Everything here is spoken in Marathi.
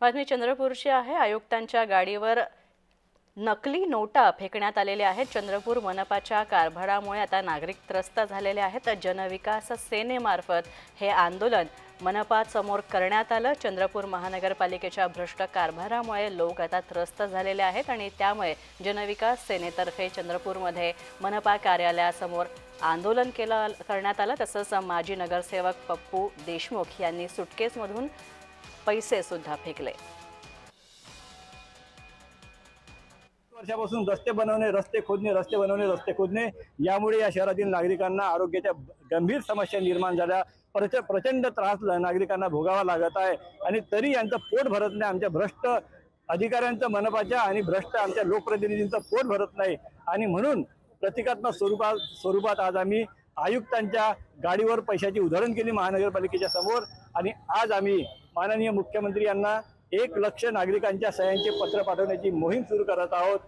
बातमी चंद्रपूरची आहे. आयुक्तांच्या गाडीवर नकली नोटा फेकण्यात आलेल्या आहेत. चंद्रपूर मनपाच्या कारभारामुळे आता नागरिक त्रस्त झालेले आहेत. जनविकास सेनेमार्फत हे आंदोलन मनपासमोर करण्यात आलं. चंद्रपूर महानगरपालिकेच्या भ्रष्ट कारभारामुळे लोक आता त्रस्त झालेले आहेत आणि त्यामुळे जनविकास सेनेतर्फे चंद्रपूरमध्ये मनपा कार्यालयासमोर आंदोलन केलं करण्यात आलं. तसंच माजी नगरसेवक पप्पू देशमुख यांनी सुटकेसमधून पैसे सुद्धा फेकले. वर्षापासून रस्ते बनवणे रस्ते खोदणे रस्ते बनवणे रस्ते खोदणे यामुळे या शहरातील नागरिकांना आरोग्याच्या गंभीर समस्या निर्माण झाल्या. प्रच प्रचंड त्रास नागरिकांना भोगावा लागत आहे. आणि तरी यांचं पोट भरत नाही. आमच्या भ्रष्ट अधिकाऱ्यांचं मनपाच्या आणि भ्रष्ट आमच्या लोकप्रतिनिधींचं पोट भरत नाही. आणि म्हणून प्रतिकात्मक स्वरूपात स्वरूपात आज आम्ही आयुक्तांच्या गाडीवर पैशाची उधळण केली महानगरपालिकेच्या समोर. आणि आज आम्ही माननीय मुख्यमंत्री यांना एक लक्ष नागरिकांच्या सह्यांचे पत्र पाठवण्याची मोहीम सुरू करत आहोत.